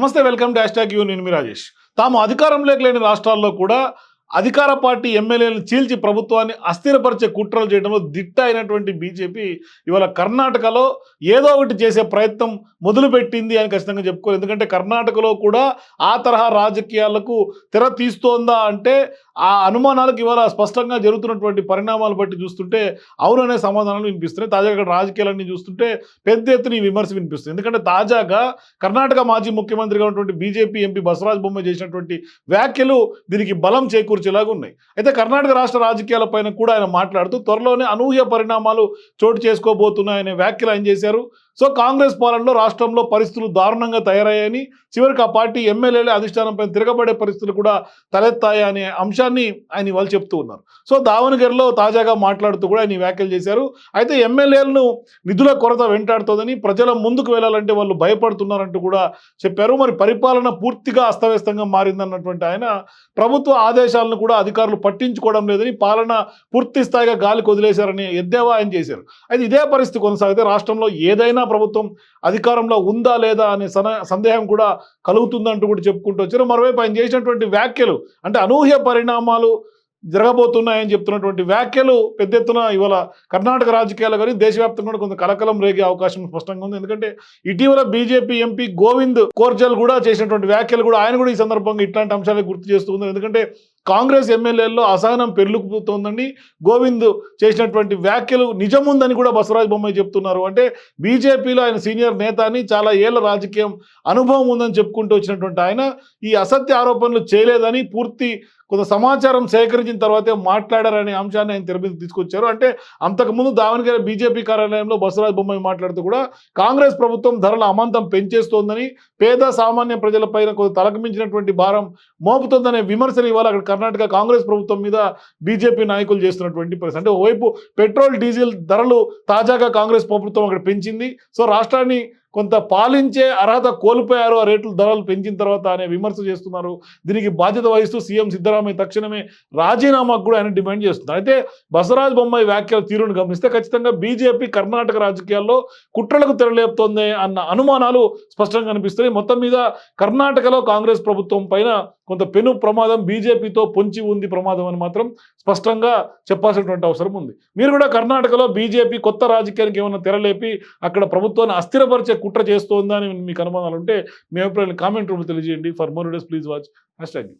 నమస్తే welcome dash hash you నేను మీ రాజేష్. తాము అధికారంలోకి లేని రాష్ట్రాల్లో కూడా అధికార పార్టీ ఎమ్మెల్యేలను చీల్చి ప్రభుత్వాన్ని అస్థిరపరిచే కుట్రలు చేయడంలో దిట్ట అయినటువంటి బీజేపీ ఇవాళ కర్ణాటకలో ఏదో ఒకటి చేసే ప్రయత్నం మొదలుపెట్టింది అని ఖచ్చితంగా చెప్పుకోవాలి. ఎందుకంటే కర్ణాటకలో కూడా ఆ తరహా రాజకీయాలకు తెర తీస్తోందా అంటే ఆ అనుమానాలకు ఇవాళ స్పష్టంగా జరుగుతున్నటువంటి పరిణామాలు బట్టి చూస్తుంటే అవుననే సమాధానాలు వినిపిస్తున్నాయి. తాజాగా రాజకీయాలన్నీ చూస్తుంటే పెద్ద ఎత్తున విమర్శ వినిపిస్తుంది. ఎందుకంటే తాజాగా కర్ణాటక మాజీ ముఖ్యమంత్రిగా ఉన్నటువంటి బీజేపీ ఎంపీ బసవరాజ్ బొమ్మ చేసినటువంటి వ్యాఖ్యలు దీనికి బలం చేకూరు చేకూర్చేలాగా ఉన్నాయి అయితే కర్ణాటక రాష్ట్ర రాజకీయాలపైన కూడా ఆయన మాట్లాడుతూ త్వరలోనే అనూహ్య పరిణామాలు చోటు చేసుకోబోతున్నాయనే వ్యాఖ్యలు ఆయన చేశారు. సో కాంగ్రెస్ పాలనలో రాష్ట్రంలో పరిస్థితులు దారుణంగా తయారయ్యాయని చివరికి ఆ పార్టీ ఎమ్మెల్యేలే అధిష్టానంపై తిరగబడే పరిస్థితులు కూడా తలెత్తాయి అనే అంశాన్ని ఆయన వాళ్ళు చెప్తూ ఉన్నారు. సో దావణగిరిలో తాజాగా మాట్లాడుతూ కూడా ఆయన వ్యాఖ్యలు చేశారు. అయితే ఎమ్మెల్యేలను నిధుల కొరత వెంటాడుతోందని ప్రజల ముందుకు వెళ్ళాలంటే వాళ్ళు భయపడుతున్నారంటూ కూడా చెప్పారు. మరి పరిపాలన పూర్తిగా అస్తవ్యస్తంగా మారిందన్నటువంటి ఆయన ప్రభుత్వ ఆదేశాలను కూడా అధికారులు పట్టించుకోవడం లేదని పాలన పూర్తి స్థాయిగా గాలికి వదిలేశారని ఎద్దేవా ఆయన చేశారు. అయితే ఇదే పరిస్థితి కొనసాగితే రాష్ట్రంలో ఏదైనా ప్రభుత్వం అధికారంలో ఉందా లేదా అనే సందేహం కూడా కలుగుతుందంటూ కూడా చెప్పుకుంటూ వచ్చారు. మరోవైపు ఆయన చేసినటువంటి వ్యాఖ్యలు అంటే అనూహ్య పరిణామాలు జరగబోతున్నాయని చెప్తున్నటువంటి వ్యాఖ్యలు పెద్ద ఎత్తున ఇవాళ కర్ణాటక రాజకీయాలు కానీ దేశవ్యాప్తంగా కూడా కొంత కలకలం రేగే అవకాశం స్పష్టంగా ఉంది. ఎందుకంటే ఇటీవల బీజేపీ ఎంపీ గోవింద్ కోర్జల్ కూడా చేసినటువంటి వ్యాఖ్యలు కూడా ఆయన కూడా ఈ సందర్భంగా ఇట్లాంటి అంశాలే గుర్తు చేస్తూ ఉన్నారు. ఎందుకంటే కాంగ్రెస్ ఎమ్మెల్యేల్లో అసహనం పెరుగుతోందని గోవింద్ చేసినటువంటి వ్యాఖ్యలు నిజముందని కూడా బసవరాజ్ బొమ్మాయి చెప్తున్నారు. అంటే బీజేపీలో ఆయన సీనియర్ నేత అని చాలా ఏళ్ళ రాజకీయం అనుభవం ఉందని చెప్పుకుంటూ వచ్చినటువంటి ఆయన ఈ అసత్య ఆరోపణలు చేయలేదని పూర్తి కొంత సమాచారం సేకరించిన తర్వాతే మాట్లాడారనే అంశాన్ని ఆయన తెరమీద తీసుకొచ్చారు. అంటే అంతకుముందు దావణగిరి బీజేపీ కార్యాలయంలో బసవరాజ్ బొమ్మాయి మాట్లాడుతూ కూడా కాంగ్రెస్ ప్రభుత్వం ధరల అమాంతం పెంచేస్తోందని పేద సామాన్య ప్రజలపైన కొంత తలకమించినటువంటి భారం మోపుతోందనే విమర్శలు ఇవాళ అక్కడ కర్ణాటక కాంగ్రెస్ ప్రభుత్వం మీద బీజేపీ నాయకులు చేస్తున్నటువంటి పరిస్థితి. అంటే ఓవైపు పెట్రోల్ డీజిల్ ధరలు తాజాగా కాంగ్రెస్ ప్రభుత్వం అక్కడ పెంచింది. సో రాష్ట్రాన్ని కొంత పాలించే అర్హత కోల్పోయారు. ఆ రేట్లు ధరలు పెంచిన తర్వాత అనే విమర్శ చేస్తున్నారు. దీనికి బాధ్యత వహిస్తూ సీఎం సిద్ధరామయ్య తక్షణమే రాజీనామాకు కూడా ఆయన డిమాండ్ చేస్తున్నారు. అయితే బసవరాజ్ బొమ్మాయి వ్యాఖ్యల తీరును గమనిస్తే ఖచ్చితంగా బీజేపీ కర్ణాటక రాజకీయాల్లో కుట్రలకు తెరలేపుతోంది అన్న అనుమానాలు స్పష్టంగా కనిపిస్తున్నాయి. మొత్తం మీద కర్ణాటకలో కాంగ్రెస్ ప్రభుత్వం పైన కొంత పెను ప్రమాదం బీజేపీతో పొంచి ఉంది ప్రమాదం అని మాత్రం స్పష్టంగా చెప్పాల్సినటువంటి అవసరం ఉంది. మీరు కూడా కర్ణాటకలో బీజేపీ కొత్త రాజకీయానికి ఏమైనా తెరలేపి అక్కడ ప్రభుత్వాన్ని అస్థిరపరిచే కుట్ర చేస్తోందా అని మీకు అనుమానాలు ఉంటే మీ అభిప్రాయాలు కామెంట్ రూపంలో తెలియజేయండి. For more days please watch hash tag